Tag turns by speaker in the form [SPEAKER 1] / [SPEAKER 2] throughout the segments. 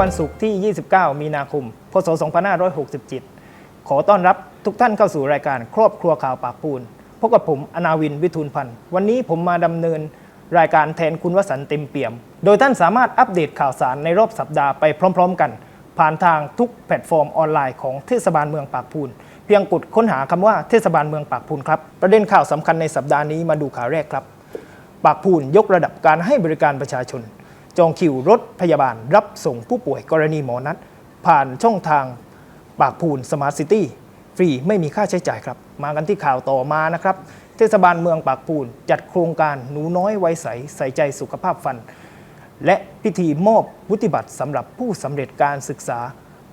[SPEAKER 1] วันศุกร์ที่ 29 มีนาคม พศ 2567 ขอต้อนรับทุกท่านเข้าสู่รายการครอบครัวข่าวปากปูน พบกับผมอนาวินวิทูลพันธ์ วันนี้ผมมาดำเนินรายการแทนคุณวสันต์เต็มเปี่ยม โดยท่านสามารถอัปเดตข่าวสารในรอบสัปดาห์ไปพร้อม ๆ กัน ผ่านทางทุกแพลตฟอร์มออนไลน์ของเทศบาลเมืองปากพูน เพียงกดค้นหาคำว่าเทศบาลเมืองปากพูนครับ ประเด็นข่าวสำคัญในสัปดาห์นี้มาดูข่าวแรกครับ ปากพูนยกระดับการให้บริการประชาชน จองคิวรถพยาบาลรับส่งผู้ป่วยกรณีหมอนัด ผ่านช่องทางปากพูนสมาร์ทซิตี้ฟรีไม่มีค่าใช้จ่ายครับ มากันที่ข่าวต่อมานะครับ เทศบาลเมืองปากพูน จัดโครงการหนูน้อยไว้ใสใส่ใจสุขภาพฟัน และพิธีมอบวุฒิบัตรสำหรับผู้สำเร็จการศึกษา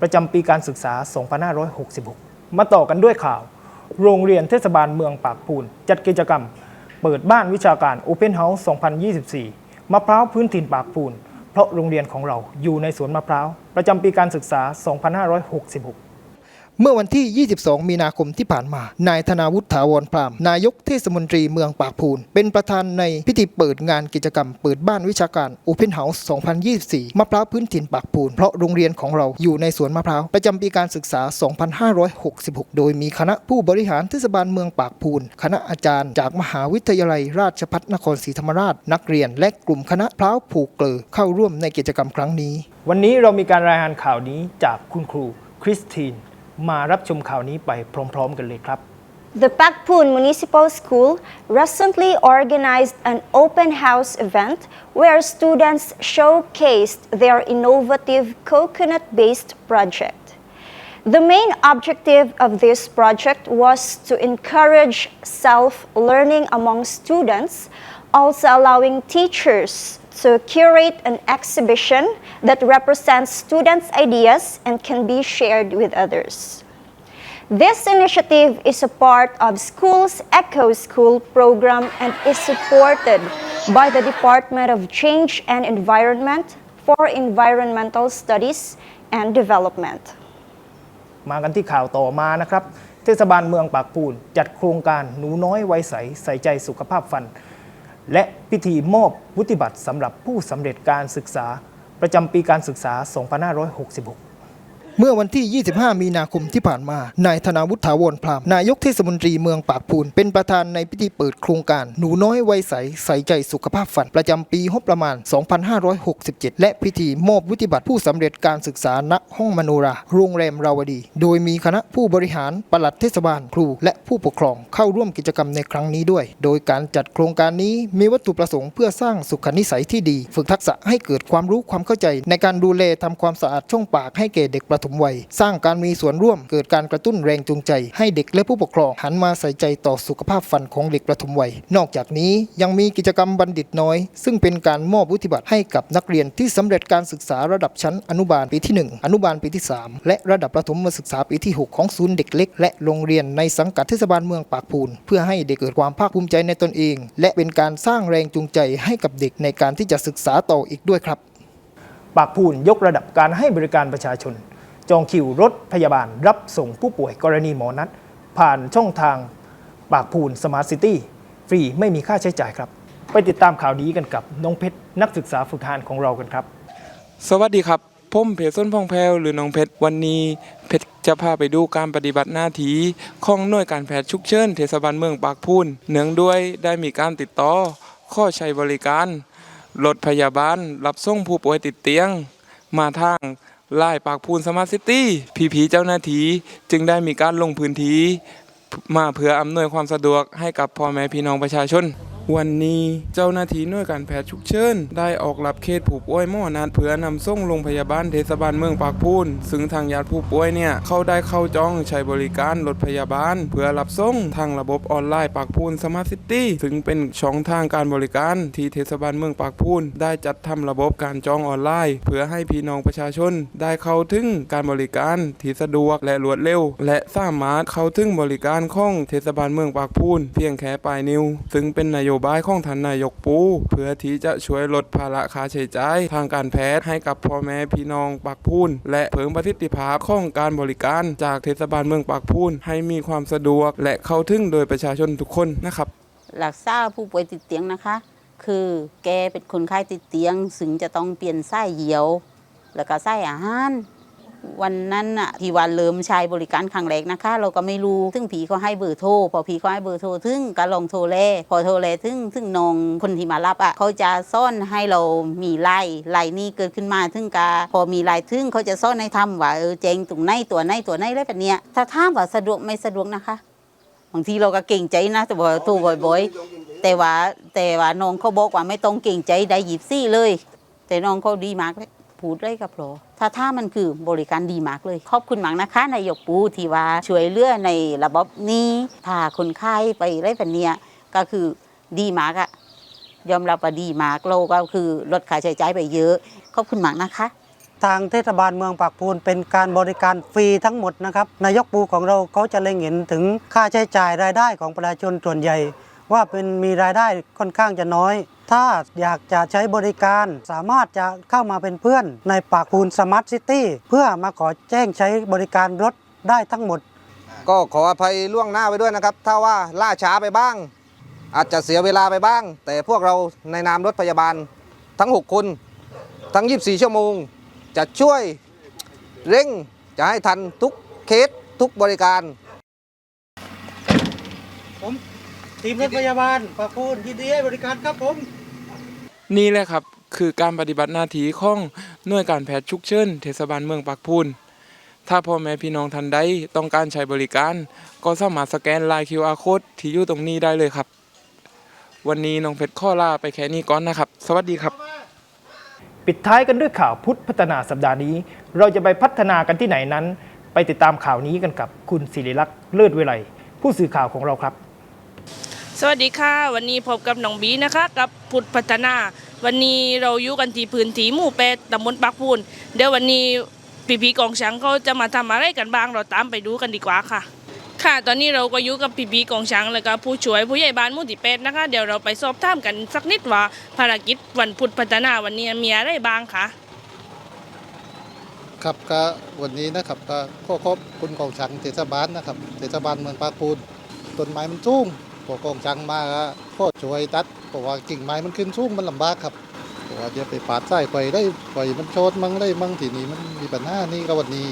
[SPEAKER 1] ประจำปีการศึกษา 2566 มาต่อกันด้วยข่าว โรงเรียนเทศบาลเมืองปากพูน จัดกิจกรรม เปิดบ้านวิชาการ Open House 2024 มะพร้าวพื้นถิ่นปากปูน เพราะโรงเรียนของเราอยู่ในสวนมะพร้าว ประจำปีการศึกษา 2566 เมื่อวันที่ 22 มีนาคมที่ผ่านมา นายธนาวุฒิถาวรพราม นายกเทศมนตรีเมืองปากพูน เป็นประธานในพิธีเปิดงานกิจกรรมเปิดบ้านวิชาการ Open House 2024 มะพร้าวพื้นถิ่นปากพูน เพราะโรงเรียนของเราอยู่ในสวนมะพร้าว ประจำปีการศึกษา 2566 โดยมีคณะผู้บริหารเทศบาลเมืองปากพูน คณะอาจารย์จากมหาวิทยาลัยราชภัฏนครศรีธรรมราช นักเรียน และกลุ่มคณะพร้าวผูกเกลือเข้าร่วมในกิจกรรมครั้งนี้ วันนี้เรามีการรายงานข่าวนี้จากคุณครูคริสติน มารับชมข่าวนี้ไปพร้อม ๆ กันเลยครับ
[SPEAKER 2] The Pakpun Municipal School recently organized an open house event where students showcased their innovative coconut based project. The main objective of this project was to encourage self learning among students, also allowing teachers to curate an exhibition that represents students' ideas and can be shared with others. This initiative is a part of school's Echo School program and is supported by the Department of Change and Environment for Environmental Studies and Development.
[SPEAKER 1] มากันที่ข่าวต่อมานะครับ เทศบาลเมืองปากปูน จัดโครงการหนูน้อยไว้ใสใส่ใจสุขภาพฟัน และพิธีมอบวุฒิบัตรสำหรับผู้สำเร็จการศึกษาประจำปีการศึกษา 2566 เมื่อวันที่ 25 มีนาคมที่ผ่านมา นายธนาวุฒิถาวรพราม นายกเทศมนตรีเมืองปากพูน เป็นประธานในพิธีเปิดโครงการ หนูน้อยไวยใส ใส่ใจสุขภาพฟัน ประจำปีงบประมาณ 2567 และพิธีมอบวุฒิบัตรผู้สำเร็จการศึกษาณห้องมโนรา โรงแรมราวดี โดยมีคณะผู้บริหารปลัดเทศบาลครู และผู้ปกครองเข้าร่วมกิจกรรมในครั้งนี้ด้วย โดยการจัดโครงการนี้มีวัตถุประสงค์เพื่อสร้างสุขนิสัยที่ดี ฝึกทักษะให้เกิดความรู้ความเข้าใจ ในการดูแลทำความสะอาดช่องปากให้แก่เด็กประถมวัย สร้างการมีส่วนร่วมเกิดการกระตุ้นแรงจูงใจ ให้เด็กและผู้ปกครองหันมาใส่ใจต่อสุขภาพฟันของเด็กประถมวัย นอกจากนี้ยังมีกิจกรรมบัณฑิตน้อย ซึ่งเป็นการมอบวุฒิบัตรให้กับนักเรียนที่สำเร็จการศึกษาระดับชั้นอนุบาลปีที่ 1 อนุบาลปีที่ 3 และระดับประถมศึกษาปีที่ 6 ของศูนย์เด็กเล็ก และโรงเรียนในสังกัดเทศบาลเมืองปากพูน เพื่อให้เด็กเกิดความภาคภูมิใจในตนเอง และเป็นการสร้างแรงจูงใจให้กับเด็กในการที่จะศึกษาต่ออีกด้วยครับ ปากพูนยกระดับการให้บริการประชาชน จองคิวรถพยาบาลรับส่งผู้ป่วยกรณีหมอนัด ผ่านช่องทางปากพูนสมาร์ทซิตี้ฟรีไม่มีค่าใช้จ่ายครับ ไปติดตามข่าวนี้กันกับน้องเพชรนักศึกษาฝึกงานของเรากันครับ
[SPEAKER 3] สวัสดีครับผมเพชรส้นพองแพรวหรือน้องเพชรวันนี้เพชรจะพาไปดูการปฏิบัติหน้าที่ของหน่วยการแพทย์ฉุกเฉินเทศบาลเมืองปากพูนเนื่องด้วยได้มีการติดต่อข้อใช้บริการรถพยาบาลรับส่งผู้ป่วยติดเตียง มาทาง ไล่ปากพูนสมาร์ทซิตี้พีพีเจ้าหน้าที่จึงได้มีการลงพื้นที่มาเพื่ออำนวยความสะดวกให้กับพ่อแม่พี่น้องประชาชน วันนี้เจ้าหน้าที่หน่วยการแพทย์ฉุกเฉินได้ออกรับเคสผู้ป่วยหมอนัดเพื่อนำส่งโรงพยาบาลเทศบาลเมืองปากพูน ซึ่งทางญาติผู้ป่วยเนี่ยเขาได้เข้าจองใช้บริการรถพยาบาล เพื่อรับส่งทางระบบออนไลน์ปากพูนสมาร์ทซิตี้ซึ่งเป็นช่องทางการบริการที่เทศบาลเมืองปากพูน ได้จัดทำระบบการจองออนไลน์ เพื่อให้พี่น้องประชาชน ได้เข้าถึงการบริการที่สะดวกและรวดเร็ว และสามารถเข้าถึงบริการของเทศบาลเมืองปากพูน เพียงแค่ปลายนิ้ว ซึ่งเป็นนโยบายของท่านนายกปู เพื่อที่จะช่วยลดภาระค่าใช้จ่ายทางการแพทย์ให้กับพ่อแม่พี่น้องปากพูนและเพิ่มประสิทธิภาพของการบริการจากเทศบาลเมืองปากพูนให้มีความสะดวก และเข้าถึงโดยประชาชนทุกคนนะครับ
[SPEAKER 4] รักษาผู้ป่วยติดเตียงนะคะ คือแกเป็นคนไข้ติดเตียง ซึ่งจะต้องเปลี่ยนไส้เหี่ยว แล้วก็ใส่อาหาร วันนั้นน่ะที่วันเริ่มใช้บริการครั้งแรกนะคะ เราก็ไม่รู้ซึ่งผีเขาให้เบอร์โทรพอผีเขาให้เบอร์โทรถึงก็ลองโทรแลพอโทรแลถึงถึงน้องคนที่มารับอะเขาจะซ่อนให้เรามีไล่ไล่นี้เกิดขึ้นมาถึงกาพอมีไล่ถึงเขาจะซ่อนให้ทำว่าเออแจงตรงไหนตัวไหนตัวไหนอะไรแบบเนี้ยถ้าถามว่าสะดวกไม่สะดวกนะคะบางทีเราก็เก่งใจนะแต่ว่าโทรบ่อยๆ แต่ว่าแต่ว่าน้องเขาบอกว่าไม่ต้องเก่งใจได้หยิบซี่เลย แต่น้องเขาดีมากเลย พูดเลยกับโปรถ้าถ้ามันคือบริการดีมากเลย ขอบคุณมากนะคะนายกปูที่ว่าช่วยเหลือในระบบนี้พาคนไข้ไปไรแบบเนี้ยก็คือดีมากอะยอมรับว่าดีมากเราก็คือลดค่าใช้จ่ายไปเยอะ ขอบคุณมากนะคะ
[SPEAKER 5] ทางเทศบาลเมืองปากพูนเป็นการบริการฟรีทั้งหมดนะครับนายกปูของเราเขาจะเล็งเห็นถึงค่าใช้จ่ายรายได้ของประชาชนส่วนใหญ่ ว่าเป็นมีรายได้ค่อนข้างจะน้อย ถ้าอยากจะใช้บริการสามารถจะเข้ามาเป็นเพื่อนในปากพูนสมาร์ทซิตี้เพื่อมาขอแจ้งใช้บริการรถได้ทั้งหมด
[SPEAKER 6] ก็ขออภัยล่วงหน้าไปด้วยนะครับ ถ้าว่าล่าช้าไปบ้าง อาจจะเสียเวลาไปบ้าง แต่พวกเราในนามรถพยาบาลทั้ง 6 คน ทั้ง 24 ชั่วโมง จะช่วยเร่งจะให้ทันทุกเคสทุกบริการ
[SPEAKER 5] ผมทีมรถพยาบาลปากพูนยินดีให้บริการครับผม
[SPEAKER 3] นี่แหละครับคือการปฏิบัติหน้าที่ของหน่วยการแพทย์ฉุกเฉินเทศบาลเมืองปากพูน ถ้าพ่อแม่พี่น้องท่านใดต้องการใช้บริการ ก็สามารถสแกนลาย QR code ที่อยู่ตรงนี้ได้เลยครับ วันนี้น้องเพชรข้อลาไปแค่นี้ก่อนนะครับ สวัสดีครับ
[SPEAKER 1] ปิดท้ายกันด้วยข่าวพุทธพัฒนาสัปดาห์นี้ เราจะไปพัฒนากันที่ไหนนั้น ไปติดตามข่าวนี้กันกับคุณศิริลักษณ์เลิศเวไลผู้สื่อข่าวของเราครับ
[SPEAKER 7] สวัสดีค่ะ วันนี้พบกับน้องบีนะคะกับพุทธพัฒนา วันนี้เราอยู่กันที่พื้นที่หมู่เป็ดตำบลปักพูนเดี๋ยววันนี้ปีพีกองช้างเขาจะมาทำอะไรกันบ้างเราตามไปดูกันดีกว่าค่ะ ค่ะตอนนี้เราก็อยู่กับปีพีกองช้างแล้วก็ผู้ช่วยผู้ใหญ่บ้านหมู่ที่เป็ดนะคะเดี๋ยวเราไปสอบถามกันสักนิดว่าภารกิจวันพุทธพัฒนาวันนี้มีอะไรบ้างคะ
[SPEAKER 8] ครับก็วันนี้นะครับก็ขอขอบคุณกองชังเทศบาลนะครับเทศบาลเมืองปากพูนต้นไม้มันสูง พวกองช่างมาก็ก็ช่วยตัดเพราะว่ากิ่งไม้มันขึ้นสูงมันลำบากครับเพราะว่าเดี๋ยวไปปาดไส้ไฟได้ไฟมันโชดมั่งได้มั่งทีนี้มันมีปัญหานี่ก็วันนี้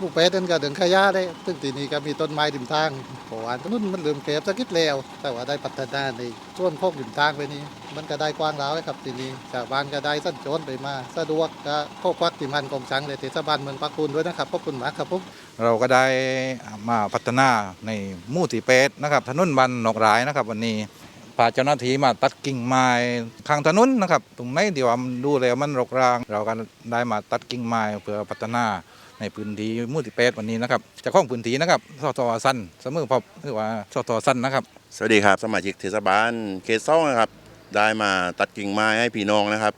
[SPEAKER 8] ลูกแปดนั่นก็เดินขยะได้ซึ่งที่นี้ก็มีต้นไม้ริมทางเพราะว่าถนนมันเริ่มแคบสักนิดแล้ว แต่ว่าได้พัฒนาในส่วนพวกริมทางไปนี้ มันก็ได้กว้างแล้วครับที่นี้ชาวบ้านก็ได้สั้นโจนไปมา สะดวกก็พบควักติมันกองชังเลยเทศบาลเมืองปักคูนด้วยนะครับขอบคุณมากครับผม
[SPEAKER 9] เราก็ได้มาพัฒนาในหมู่ที่เป็ดนะครับถนนบันนกรายนะครับวันนี้พาเจ้าหน้าที่มาตัดกิ่งไม้ข้างถนนนะครับ ตรงไหนที่ว่ามันดูแล้วมันรกราง เราก็ได้มาตัดกิ่งไม้เพื่อพัฒนา ในพื้นที่หมู่ที่เป็ดวันนี้นะครับเจะข้าของพื้นที่นะครับสทสั้นเสมอพบหรือว่าสทสั้นนะครับ
[SPEAKER 10] สวัสดีครับ สมาชิกเทศบาลเขตสองนะครับ ได้มาตัดกิ่งไม้ให้พี่น้องนะครับ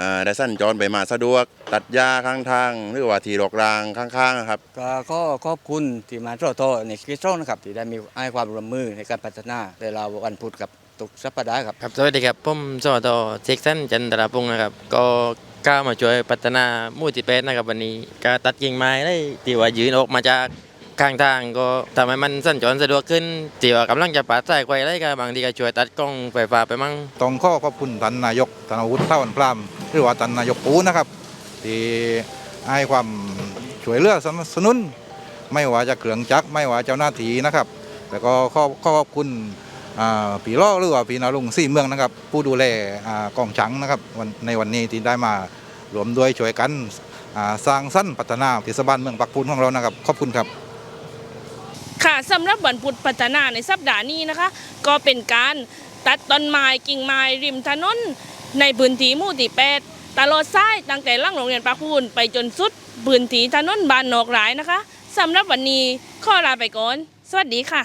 [SPEAKER 10] อ่าได้สั้นจรไปมาสะดวก ตัดหญ้าข้างทาง หรือว่าที่รกรางข้างๆนะครับ
[SPEAKER 11] ก็ขอขอบคุณทีมงานโทรโทในคริสโตนะครับที่ได้มีให้ความร่วมมือในการพัฒนาในเราวันพุธกับตุกสัปดาห์ครับ
[SPEAKER 12] ครับสวัสดีครับผมสอตอเซ็กซันจันทรพงศ์นะครับ ก็ ก้ามาช่วยพัฒนาหมู่ที่เป็ดนะครับวันนี้ก็ตัดกิ่งไม้ได้ที่ว่ายืนออกมาจากข้างทางก็ทำให้มันสัญจรสะดวกขึ้นที่ว่ากำลังจะปาดใสายไฟอะไรก็บางทีก็ช่วยตัดกล้องไฟฟ้าไปมั่ง
[SPEAKER 9] ต้องข้อขอบคุณท่านนายกธนวุฒิเท่าวันพรามหรือว่าท่านนายกปูนะครับ ที่ให้ความช่วยเหลือสนับสนุน ไม่ว่าจะเครื่องจักรไม่ว่าเจ้าหน้าที่นะครับ แล้วก็ขอขอขอบคุณ ปีล้อหรือว่าปีนาลุงสี่เมืองนะครับ ผู้ดูแลกองชังนะครับในวันนี้ที่ได้มารวมด้วยช่วยกันสร้างสรรค์พัฒนาเทศบาลเมืองปักพูนของเรานะครับขอบคุณครับ
[SPEAKER 7] ค่ะสำหรับวันพุธพัฒนาในสัปดาห์นี้นะคะ ก็เป็นการตัดต้นไม้กิ่งไม้ริมถนนในพื้นที่หมู่ที่แปดตลอดซ้ายตั้งแต่ล่างโรงเรียนปากพูนไปจนสุดพื้นที่ถนนบานนอกหลายนะคะสำหรับวันนี้ขอลาไปก่อน สวัสดีค่ะ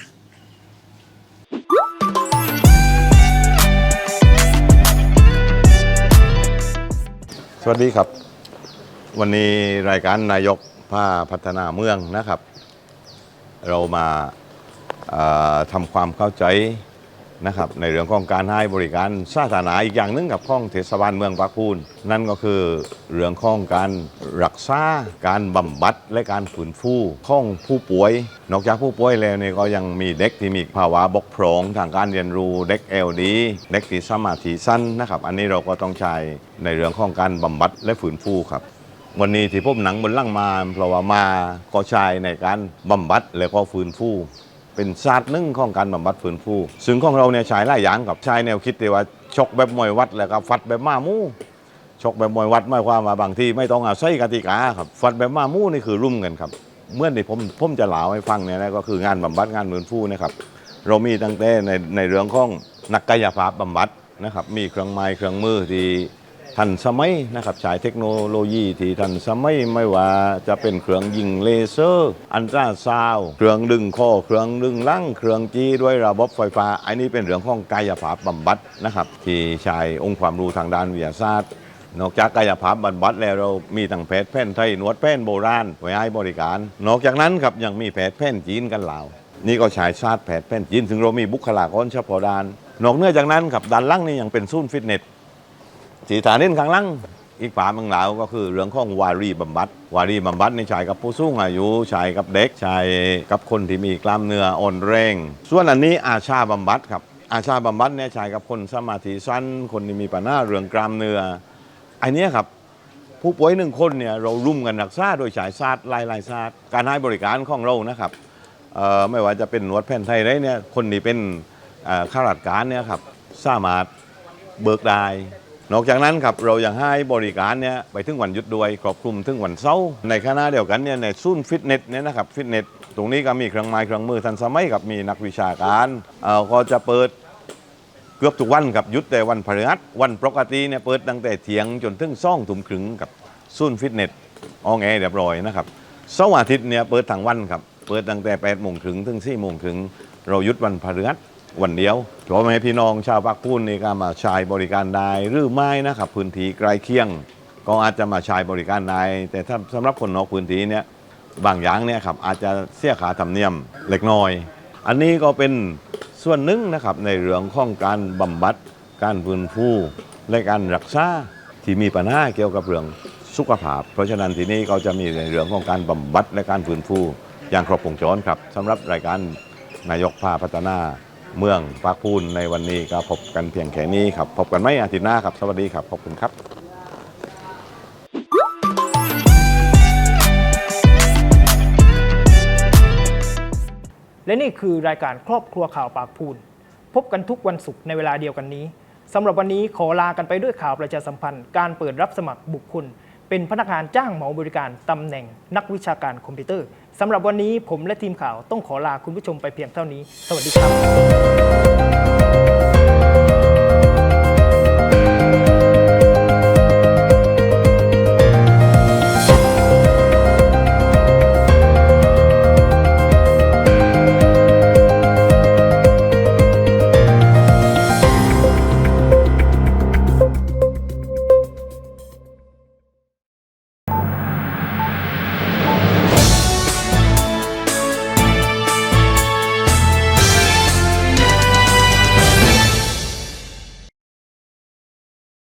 [SPEAKER 10] สวัสดีครับ วันนี้รายการนายกผ้าพัฒนาเมืองนะครับ เรามาทำความเข้าใจ นะครับในเรื่องของการให้บริการสาธารณะอีกอย่างหนึงกับข้องเทศบาลเมืองปากพูน นั่นก็คือเรื่องของการรักษาการบำบัดและการฝืนฟูของผู้ป่วย นอกจากผู้ป่วยแล้วเนี่ยก็ยังมีเด็กที่มีภาวะบกพร่องทางการเรียนรู้เด็กเอลดีเด็กที่สมาธิสั้นนะครับอันนี้เราก็ต้องใช้ในเรื่องของการบำบัดและฝืนฟูครับ วันนี้ที่ผมหนังบนล่างมาเพราะว่ามาก็ใช้ในการบำบัดแล้วก็ฟื้นฟู เป็นศาสตร์หนึ่งของการบำบัดฟื้นฟู ซึ่งของเราเนี่ยใช้หลายอย่างกับใช้แนวคิดที่ว่าชกแบบมวยวัดแล้วก็ฟัดแบบมามูชกแบบมวยวัดหมายความว่าบางทีไม่ต้องอาศัยกติกาครับฟัดแบบมามูนี่คือรุ่มกันครับเมื่อที่ผมผมจะเล่าให้ฟังเนี่ยนะก็คืองานบำบัดงานฟื้นฟูนะครับเรามีตั้งแต่ในในเรื่องของนักกายภาพบำบัดนะครับมีเครื่องไม้เครื่องมือที่ ทันสมัยนะครับใช้เทคโนโลยีที่ทันสมัยไม่ว่าจะเป็นเครื่องยิงเลเซอร์ อันตราซาวเครื่องดึงคอเครื่องดึงลังเครื่องจี้ด้วยระบบไฟฟ้า อันนี้เป็นเรื่องของกายภาพบำบัดนะครับ ที่ใช้องค์ความรู้ทางด้านวิทยาศาสตร์นอกจากกายภาพบำบัดแล้วเรามีทั้งแพทย์แผนไทยนวดแผนโบราณไว้ให้บริการ นอกจากนั้นครับยังมีแพทย์แผนจีนกันเหล่านี่ก็ใช้ศาสตร์แพทย์แผนจีนถึงเรามีบุคลากรเฉพาะด้าน นอกเหนือจากนั้นครับด้านล่างนี่ยังเป็นศูนย์ฟิตเนส สีฐานเน้นข้างล่างอีกฝาเมืองลาวก็คือเรื่องของวารีบำบัด วารีบำบัดในี่ใช้กับผู้สูงอายุใช้กับเด็กใช้กับคนที่มีกล้ามเนื้ออ่อนแรง ส่วนอันนี้อาชาบำบัดครับ อาชาบำบัดเนี่ยใช้กับคนสมาธิสั้น คนที่มีปัญหาเรื่องกล้ามเนื้ออันนี้ครับผู้ป่วยหนึ่งคนเนี่ยเรารุ่มกันรักษาโดยฉายศาสตร์ลายลายศาสตร์การให้บริการของเรานะครับไม่ว่าจะเป็นนวดแผ่นไทยได้เนี่ยคนที่เป็นข้าราชการเนี่ยครับสามารถเบิกได้ นอกจากนั้นครับเรายังให้บริการเนี่ยไปถึงวันหยุดด้วยครอบคลุมถึงวันเสาร์ในคณะเดียวกันเนี่ยในศูนย์ฟิตเนสเนี่ยนะครับฟิตเนสตรงนี้ก็มีเครื่องไม้เครื่องมือทันสมัยกับมีนักวิชาการเอ่อก็จะเปิดเกือบทุกวันครับหยุดแต่วันพฤหัสวันปกติเนี่ยเปิดตั้งแต่เที่ยงจนถึงซ่องถุมครึ่งกับซุนฟิตเนสอองแอเรียบร้อยนะครับเสาร์อาทิตย์เนี่ยเปิดทั้งวันครับเปิดตั้งแต่8ปดโมงถึงถึง4ี่โมงถึงเราหยุดวันพฤหัส วันเดียวเพราะไม่พี่น้องชาวปักพูนนี่ก็มาใช้บริการได้หรือไม่นะครับพื้นที่ใกล้เคียง ก็อาจจะมาใช้บริการได้แต่ถ้าสำหรับคนนอกพื้นที่เนี่ยบางอย่างเนี่ยครับอาจจะเสียขาธรรมเนียมเล็กน้อย อันนี้ก็เป็นส่วนหนึ่งนะครับในเรื่องของการบำบัดการฟื้นฟูและการรักษาที่มีปัญหาเกี่ยวกับเรื่องสุขภาพ เพราะฉะนั้นที่นี่ก็จะมีในเรื่องของการบำบัดและการฟื้นฟูอย่างครบวงจรครับสำหรับรายการนายกพาพัฒนา เมืองปากพูนในวันนี้ก็พบกันเพียงแค่นี้ครับ พบกันไม่อาทิตย์หน้าครับ สวัสดีครับ ขอบคุณครับ
[SPEAKER 1] และนี่คือรายการครอบครัวข่าวปากพูน พบกันทุกวันศุกร์ในเวลาเดียวกันนี้สำหรับวันนี้ขอลากันไปด้วยข่าวประชาสัมพันธ์ การเปิดรับสมัครบุคคล เป็นพนักงานจ้างเหมาบริการตำแหน่งนักวิชาการคอมพิวเตอร์ สำหรับวันนี้ผมและทีมข่าวต้องขอลาคุณผู้ชมไปเพียงเท่านี้ สวัสดีครับ